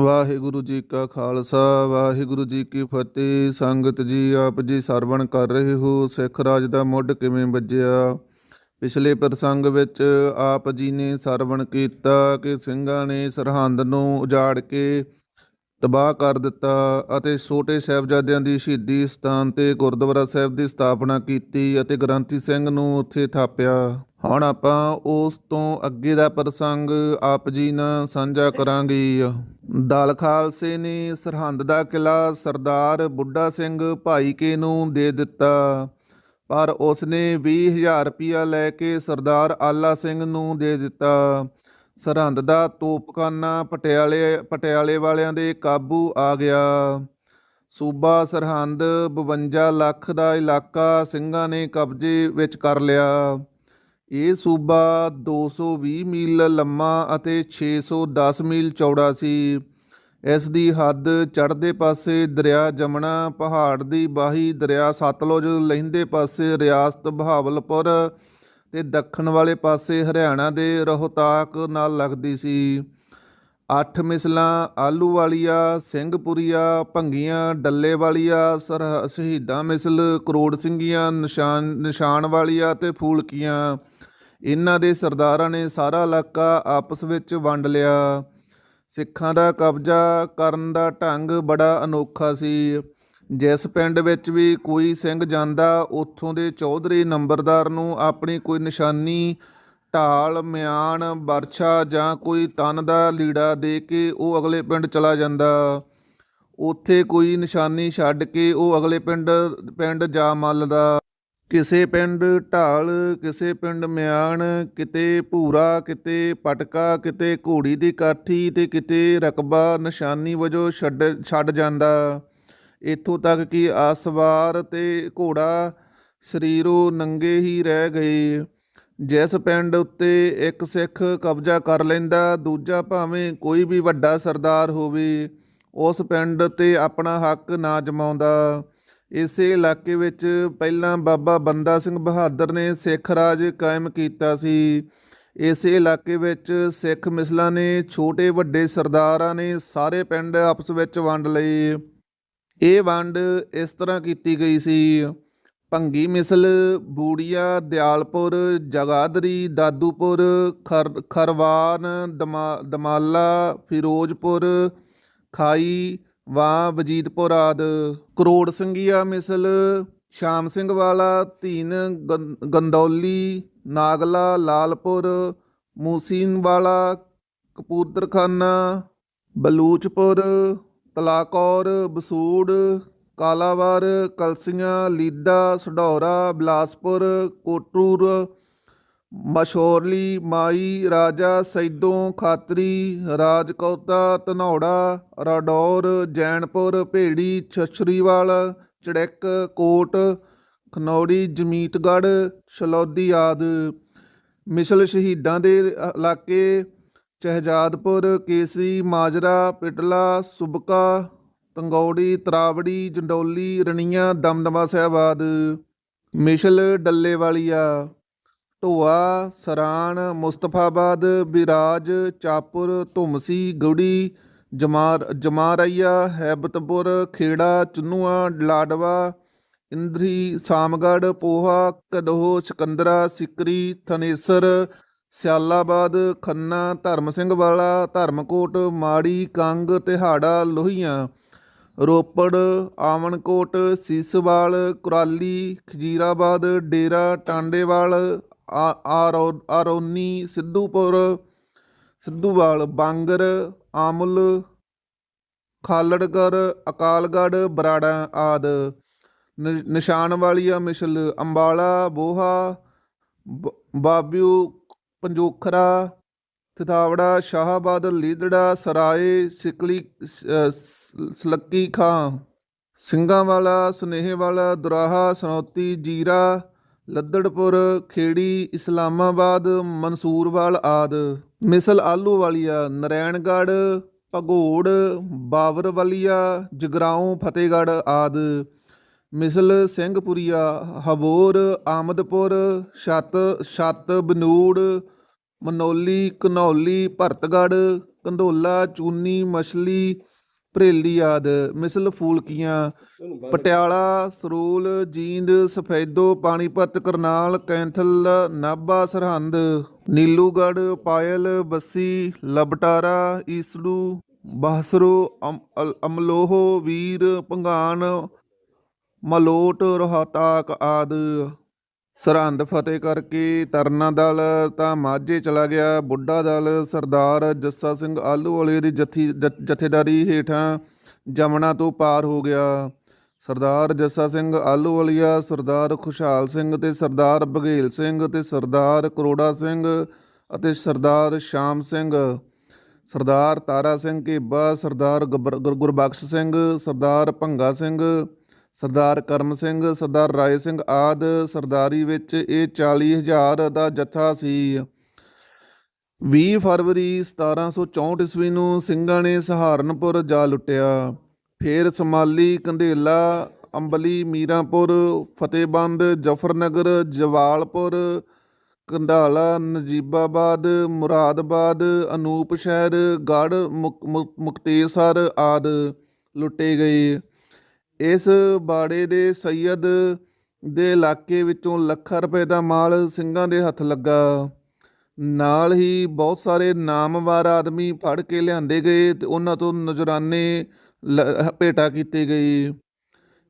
ਵਾਹਿਗੁਰੂ ਜੀ ਕਾ ਖਾਲਸਾ, ਵਾਹਿਗੁਰੂ ਜੀ ਕੀ ਫਤਿਹ। ਸੰਗਤ ਜੀ, ਆਪ ਜੀ ਸਰਵਣ ਕਰ ਰਹੇ ਹੋ, ਸਿੱਖ ਰਾਜ ਦਾ ਮੁੱਢ ਕਿਵੇਂ ਵੱਜਿਆ? ਪਿਛਲੇ ਪ੍ਰਸੰਗ ਵਿੱਚ ਆਪ ਜੀ ਨੇ ਸਰਵਣ ਕੀਤਾ ਕਿ ਸਿੰਘਾਂ ਨੇ ਸਰਹੰਦ ਨੂੰ ਉਜਾੜ ਕੇ ਤਬਾਹ ਕਰ ਦਿੱਤਾ ਅਤੇ ਛੋਟੇ ਸਾਹਿਬਜ਼ਾਦਿਆਂ ਦੀ ਸ਼ਹੀਦੀ ਸਥਾਨ ਤੇ ਗੁਰਦੁਆਰਾ ਸਾਹਿਬ ਦੀ ਸਥਾਪਨਾ ਕੀਤੀ ਅਤੇ ਗ੍ਰੰਥੀ ਸਿੰਘ ਨੂੰ ਉੱਥੇ ਥਾਪਿਆ। ਹੁਣ ਆਪਾਂ ਉਸ ਤੋਂ ਅੱਗੇ ਦਾ ਪ੍ਰਸੰਗ ਆਪ ਜੀ ਨਾਲ ਸਾਂਝਾ ਕਰਾਂਗੇ। ਦਲ ਖਾਲਸੇ ਨੇ ਸਰਹੰਦ ਦਾ ਕਿਲਾ ਸਰਦਾਰ ਬੁੱਢਾ ਸਿੰਘ ਭਾਈਕੇ ਨੂੰ ਦੇ ਦਿੱਤਾ, ਪਰ ਉਸਨੇ 20000 ਰੁਪਇਆ ਲੈ ਕੇ ਸਰਦਾਰ ਆਲਾ ਸਿੰਘ ਨੂੰ ਦੇ ਦਿੱਤਾ। ਸਰਹੰਦ ਦਾ ਤੋਪਖਾਨਾ ਪਟਿਆਲੇ ਪਟਿਆਲੇ ਵਾਲਿਆਂ ਦੇ ਕਾਬੂ ਆ ਗਿਆ। ਸੂਬਾ ਸਰਹੰਦ 52 ਲੱਖ ਦਾ ਇਲਾਕਾ ਸਿੰਘਾਂ ਨੇ ਕਬਜ਼ੇ ਵਿੱਚ ਕਰ ਲਿਆ। ਇਹ ਸੂਬਾ 220 ਮੀਲ ਲੰਮਾ ਅਤੇ 610 ਮੀਲ ਚੌੜਾ ਸੀ। ਇਸ ਦੀ ਹੱਦ ਚੜ੍ਹਦੇ ਪਾਸੇ ਦਰਿਆ ਜਮਨਾ, ਪਹਾੜ ਦੀ ਬਾਹੀ ਦਰਿਆ ਸਤਲੁਜ, ਲਹਿੰਦੇ ਪਾਸੇ ਰਿਆਸਤ ਬਹਾਵਲਪੁਰ ਤੇ ਦੱਖਣ ਵਾਲੇ ਪਾਸੇ ਹਰਿਆਣਾ ਦੇ ਰੋਹਤਾਕ ਨਾਲ ਲੱਗਦੀ ਸੀ। ਅੱਠ ਮਿਸਲਾਂ ਆਲੂ ਵਾਲੀਆ ਸਿੰਘਪੁਰੀਆ, ਭੰਗੀਆਂ ਡੱਲੇ ਵਾਲੀਆ ਸਰ, ਸ਼ਹੀਦਾਂ ਮਿਸਲ, ਕਰੋੜ ਸਿੰਘੀਆਂ, ਨਿਸ਼ਾਨ ਨਿਸ਼ਾਨ ਵਾਲੀਆ ਤੇ ਫੂਲਕੀਆਂ। ਇਹਨਾਂ ਦੇ ਸਰਦਾਰਾਂ ਨੇ ਸਾਰਾ ਇਲਾਕਾ ਆਪਸ ਵਿੱਚ ਵੰਡ ਲਿਆ। ਸਿੱਖਾਂ ਦਾ ਕਬਜ਼ਾ ਕਰਨ ਦਾ ਢੰਗ ਬੜਾ ਅਨੋਖਾ ਸੀ। ਜਿਸ ਪਿੰਡ ਵਿੱਚ ਵੀ ਕੋਈ ਸਿੰਘ ਜਾਂਦਾ, ਉੱਥੋਂ ਦੇ ਚੌਧਰੀ ਨੰਬਰਦਾਰ ਨੂੰ ਆਪਣੀ ਕੋਈ ਨਿਸ਼ਾਨੀ, ਢਾਲ ਮਿਆਨ ਵਰਛਾ ਜਾਂ ਕੋਈ ਤਨ ਦਾ ਲੀੜਾ ਦੇ ਕੇ ਉਹ ਅਗਲੇ ਪਿੰਡ ਚਲਾ ਜਾਂਦਾ। ਉੱਥੇ ਕੋਈ ਨਿਸ਼ਾਨੀ ਛੱਡ ਕੇ ਉਹ ਅਗਲੇ ਪਿੰਡ ਪਿੰਡ ਜਾ ਮੱਲਦਾ। ਕਿਸੇ ਪਿੰਡ ਢਾਲ, ਕਿਸੇ ਪਿੰਡ ਮਿਆਨ ਕਿਤੇ ਭੂਰਾ, ਕਿਤੇ ਪਟਕਾ, ਕਿਤੇ ਘੋੜੀ ਦੀ ਕਾਠੀ ਤੇ ਕਿਤੇ ਰਕਬਾ ਨਿਸ਼ਾਨੀ ਵਜੋਂ ਛੱਡ ਛੱਡ ਜਾਂਦਾ। ਇੱਥੋਂ ਤੱਕ ਕਿ ਆਸਵਾਰ ਤੇ ਘੋੜਾ ਸਰੀਰੋਂ ਨੰਗੇ ਹੀ ਰਹਿ ਗਏ। ਜਿਸ ਪਿੰਡ ਉੱਤੇ ਇੱਕ ਸਿੱਖ ਕਬਜ਼ਾ ਕਰ ਲੈਂਦਾ, ਦੂਜਾ ਭਾਵੇਂ ਕੋਈ ਵੀ ਵੱਡਾ ਸਰਦਾਰ ਹੋਵੇ, ਉਸ ਪਿੰਡ ਤੇ ਆਪਣਾ ਹੱਕ ਨਾ ਜਮਾਉਂਦਾ। ਇਸੇ ਇਲਾਕੇ ਵਿੱਚ ਪਹਿਲਾਂ ਬਾਬਾ ਬੰਦਾ ਸਿੰਘ ਬਹਾਦਰ ਨੇ ਸਿੱਖ ਰਾਜ ਕਾਇਮ ਕੀਤਾ ਸੀ। ਇਸੇ ਇਲਾਕੇ ਵਿੱਚ ਸਿੱਖ ਮਿਸਲਾਂ ਨੇ ਛੋਟੇ ਵੱਡੇ ਸਰਦਾਰਾਂ ਨੇ ਸਾਰੇ ਪਿੰਡ ਆਪਸ ਵਿੱਚ ਵੰਡ ਲਏ। ਇਹ ਵੰਡ ਇਸ ਤਰ੍ਹਾਂ ਕੀਤੀ ਗਈ ਸੀ। ਭੰਗੀ ਮਿਸਲ, ਬੂੜੀਆ, ਦਿਆਲਪੁਰ ਜਗਾਦਰੀ ਦਾਦੂਪੁਰ, ਖਰ, ਖਰਵਾਨ, ਦਮਾ, ਦਮਾਲਾ, ਫਿਰੋਜ਼ਪੁਰ, ਖਾਈ, ਵਾਂ, ਵਜੀਦਪੁਰ ਆਦ। ਕਰੋੜ ਸਿੰਘੀਆ ਮਿਸਲ, ਸ਼ਾਮ ਸਿੰਘ ਵਾਲਾ, ਧੀਨ ਗੰ- ਗੰਦੌਲੀ, ਨਾਗਲਾ, ਲਾਲਪੁਰ, ਮੂਸੀਨ ਵਾਲਾ, ਕਪੂਰਥਖਾਨਾ, ਬਲੂਚਪੁਰ ਤਲਾਕੌਰ, ਬਸੂੜ, ਕਾਲਾਵਾਰ, ਕਲਸੀਆਂ ਲੀਦਾ ਸਡੌਰਾ ਬਿਲਾਸਪੁਰ ਕੋਟੂਰ ਮਸ਼ੋਰਲੀ, ਮਾਈ, ਰਾਜਾ, ਸੈਦੋਂ, ਖਾਤਰੀ, ਰਾਜਕੌਤਾ, ਧਨੌੜਾ, ਰਾਡੌਰ, ਜੈਨਪੁਰ, ਭੇੜੀ, ਛਛਰੀਵਾਲ, ਚੜੈਕ, ਕੋਟ, ਖਨੌੜੀ, ਜਮੀਤਗੜ੍ਹ ਛਲੌਦੀ ਆਦ। ਮਿਸਲ ਸ਼ਹੀਦਾਂ ਦੇ ਇਲਾਕੇ ਸ਼ਹਿਜਾਦਪੁਰ ਕੇਸਰੀ, ਮਾਜਰਾ, ਪਿਟਲਾ, ਸੁਬਕਾ, ਤੰਗੌੜੀ, ਤਰਾਵੜੀ, ਜੰਡੋਲੀ, ਰਣੀਆਂ, ਦਮਦਮਾ ਸਾਹਿਬਾਦ ਮਿਸਲ ਡੱਲੇ ਵਾਲੀਆ ਢੋਆ, ਸਰਾਣ, ਮੁਸਤਫਾਬਾਦ, ਬਿਰਾਜ, ਚਾਪੁਰ, ਧੁਮਸੀ, ਗੁੜੀ, ਜਮਾਰ, ਜਮਾਰਈਆ, ਹੈਬਤਪੁਰ, ਖੇੜਾ, ਚੁੰਨੂਆ, ਲਾਡਵਾ, ਇੰਦਰੀ, ਸਾਮਗੜ, ਪੋਹਾ, ਕਦੋਹ, ਸਿਕੰਦਰਾ, ਸਿਕਰੀ, ਥਨੇਸਰ ਸਿਆਲਾਬਾਦ, ਖੰਨਾ ਧਰਮ ਸਿੰਘ ਵਾਲਾ ਧਰਮਕੋਟ, ਮਾੜੀ, ਕੰਗ, ਤਿਹਾੜਾ, ਲੋਹੀਆਂ। ਰੋਪੜ, ਆਵਣਕੋਟ, ਸੀਸਵਾਲ, ਕੁਰਾਲੀ, ਖਜੀਰਾਬਾਦ, ਡੇਰਾ, ਟਾਂਡੇਵਾਲ, ਆ- ਆਰੋ, ਆਰੋਨੀ, ਸਿੱਧੂਪੁਰ, ਸਿੱਧੂਵਾਲ, ਬਾਂਗਰ, ਆਮੁਲ ਖਾਲੜਗੜ ਅਕਾਲਗੜ ਬਰਾੜਾ ਆਦ। ਨ- ਨਿਸ਼ਾਨ ਵਾਲੀਆ ਮਿਸਲ, ਅੰਬਾਲਾ, ਬੋਹਾ, ਬ- ਬਾਬਿਓ ਪੰਜੋਖਰਾ, ਥਿਤਾਵੜਾ, ਸ਼ਾਹਬਾਦ, ਲੀਦੜਾ, ਸਰਾਏ, ਸਿਕਲੀ ਸਲੱਕੀ ਖਾਂ। ਸਿੰਘਾਂ ਵਾਲਾ ਸੁਨੇਹੇ ਵਾਲਾ ਦੁਰਾਹਾ, ਸਨੌਤੀ, ਜੀਰਾ, ਲੱਦੜਪੁਰ, ਖੇੜੀ, ਇਸਲਾਮਾਬਾਦ, ਮਨਸੂਰਵਾਲ ਆਦ। ਮਿਸਲ ਆਲੂ ਵਾਲੀਆ ਨਰੈਣਗੜ੍ਹ, ਭਗੋੜ, ਬਾਵਰਵਲੀਆ, ਜਗਰਾਉਂ, ਫਤਿਹਗੜ੍ਹ ਆਦ। ਮਿਸਲ ਸਿੰਘਪੁਰੀਆ, ਹਬੋਰ, ਆਮਦਪੁਰ, ਛੱਤ ਛੱਤ ਬਨੂੜ, ਮਨੌਲੀ, ਘਨੌਲੀ, ਭਰਤਗੜ੍ਹ, ਕੰਧੋਲਾ, ਚੂਨੀ, ਮਛਲੀ, ਭਰੇਲੀ ਆਦ। ਮਿਸਲ ਫੂਲਕੀਆਂ, ਪਟਿਆਲਾ, ਸਰੂਲ, ਜੀਂਦ, ਸਫੈਦੋ, ਪਾਣੀਪਤ, ਕਰਨਾਲ, ਕੈਂਥਲ, ਨਾਭਾ, ਸਰਹੰਦ, ਨੀਲੂਗੜ੍ਹ, ਪਾਇਲ, ਬੱਸੀ, ਲਬਟਾਰਾ, ਈਸੜੂ ਬਾਸਰੋ ਅਮ- ਅਲ- ਅਮਲੋਹ, ਵੀਰ, ਭੰਗਾਨ ਮਲੋਟ ਰੋਹਤਾਕ ਆਦ। ਸਰਹੰਦ ਫਤਿਹ ਕਰਕੇ ਤਰਨਾ ਦਲ ਤਾਂ ਮਾਝੇ ਚਲਾ ਗਿਆ। ਬੁੱਢਾ ਦਲ ਸਰਦਾਰ ਜੱਸਾ ਸਿੰਘ ਆਲੂਵਾਲੇ ਦੀ ਜਥੀ ਜ- ਜਥੇਦਾਰੀ ਹੇਠਾਂ ਜਮਨਾ ਤੋਂ ਪਾਰ ਹੋ ਗਿਆ। ਸਰਦਾਰ ਜੱਸਾ ਸਿੰਘ ਆਲੂਵਾਲੀਆ ਸਰਦਾਰ ਖੁਸ਼ਹਾਲ ਸਿੰਘ ਤੇ ਸਰਦਾਰ ਬਘੇਲ ਸਿੰਘ ਤੇ ਸਰਦਾਰ ਕਰੋੜਾ ਸਿੰਘ ਅਤੇ ਸਰਦਾਰ ਸ਼ਾਮ ਸਿੰਘ। ਸਰਦਾਰ ਤਾਰਾ ਸਿੰਘ ਘੇਬਾ, ਸਰਦਾਰ ਗੱਬਰ- ਗੁਰ- ਗੁਰਬਖਸ਼ ਸਿੰਘ, ਸਰਦਾਰ ਭੰਗਾ ਸਿੰਘ ਸਰਦਾਰ ਕਰਮ ਸਿੰਘ, ਸਰਦਾਰ ਰਾਏ ਸਿੰਘ ਆਦ ਸਰਦਾਰੀ ਵਿੱਚ ਇਹ 40000 ਦਾ ਜੱਥਾ ਸੀ। 20 ਫਰਵਰੀ 1764 ਈਸਵੀ ਨੂੰ ਸਿੰਘਾਂ ਨੇ ਸਹਾਰਨਪੁਰ ਜਾ ਲੁੱਟਿਆ। ਫਿਰ ਸਮਾਲੀ, ਕੰਧੇਲਾ, ਅੰਬਲੀ, ਮੀਰਾਂਪੁਰ, ਫਤਿਹਬੰਦ, ਜਫਰਨਗਰ, ਜਵਾਲਪੁਰ, ਕੰਧਾਲਾ, ਨਜੀਬਾਬਾਦ, ਮੁਰਾਦਾਬਾਦ, ਅਨੂਪ ਸ਼ਹਿਰ ਗੜ ਮੁਕ- ਮੁਕ- ਮੁਕਤੇਸਰ ਆਦ ਲੁੱਟੇ ਗਏ। ਇਸ ਬਾੜੇ ਦੇ ਸੈਯਦ ਦੇ ਇਲਾਕੇ ਵਿੱਚੋਂ ਲੱਖਾਂ ਰੁਪਏ ਦਾ ਮਾਲ ਸਿੰਘਾਂ ਦੇ ਹੱਥ ਲੱਗਾ। ਨਾਲ ਹੀ ਬਹੁਤ ਸਾਰੇ ਨਾਮਵਾਰ ਆਦਮੀ ਫੜ ਕੇ ਲਿਆਂਦੇ ਗਏ ਤੇ ਉਹਨਾਂ ਤੋਂ ਨਜਰਾਨੇ ਲ- ਭੇਟਾ ਕੀਤੇ ਗਏ।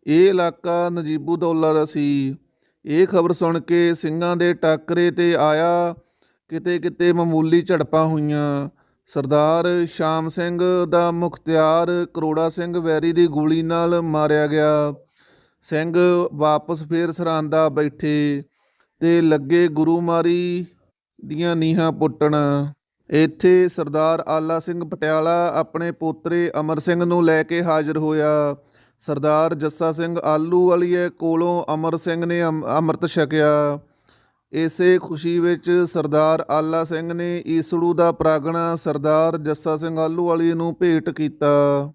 ਇਹ ਇਲਾਕਾ ਨਜੀਬੂਦੌਲਾ ਦਾ ਸੀ। ਇਹ ਖਬਰ ਸੁਣ ਕੇ ਸਿੰਘਾਂ ਦੇ ਟਾਕਰੇ ਤੇ ਆਇਆ ਕਿਤੇ ਕਿਤੇ ਮਾਮੂਲੀ ਝੜਪਾਂ ਹੋਈਆਂ। ਸਰਦਾਰ ਸ਼ਾਮ ਸਿੰਘ ਦਾ ਮੁਖਤਿਆਰ ਕਰੋੜਾ ਸਿੰਘ ਵੈਰੀ ਦੀ ਗੋਲੀ ਨਾਲ ਮਾਰਿਆ ਗਿਆ। ਸਿੰਘ ਵਾਪਸ ਫੇਰ ਸਰਾਂਦਾ ਬੈਠੇ ਤੇ ਲੱਗੇ ਗੁਰੂਮਾਰੀ ਦੀਆਂ ਨੀਹਾਂ ਪੁੱਟਣ। ਇੱਥੇ ਸਰਦਾਰ ਆਲਾ ਸਿੰਘ ਪਟਿਆਲਾ ਆਪਣੇ ਪੋਤਰੇ ਅਮਰ ਸਿੰਘ ਨੂੰ ਲੈ ਕੇ ਹਾਜ਼ਰ ਹੋਇਆ। ਸਰਦਾਰ ਜੱਸਾ ਸਿੰਘ ਆਲੂ ਵਾਲੀਏ ਕੋਲੋਂ ਅਮਰ ਸਿੰਘ ਨੇ ਅੰਮ- ਅੰਮ੍ਰਿਤ ਛਕਿਆ। ਇਸੇ ਖੁਸ਼ੀ ਵਿੱਚ ਸਰਦਾਰ ਆਲਾ ਸਿੰਘ ਨੇ ਈਸੜੂ ਦਾ ਪ੍ਰਾਗਣਾ ਸਰਦਾਰ ਜੱਸਾ ਸਿੰਘ ਆਲੂਵਾਲੀਏ ਨੂੰ ਭੇਟ ਕੀਤਾ।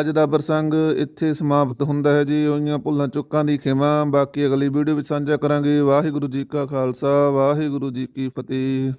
ਅੱਜ ਦਾ ਪ੍ਰਸੰਗ ਇੱਥੇ ਸਮਾਪਤ ਹੁੰਦਾ ਹੈ ਜੀ। ਉਹੀਆਂ ਭੁੱਲਾਂ ਚੁੱਕਾਂ ਦੀ ਖਿਮਾ। ਬਾਕੀ ਅਗਲੀ ਵੀਡੀਓ ਵਿੱਚ ਸਾਂਝਾ ਕਰਾਂਗੇ। ਵਾਹਿਗੁਰੂ ਜੀ ਕਾ ਖਾਲਸਾ, ਵਾਹਿਗੁਰੂ ਜੀ ਕੀ ਫਤਿਹ।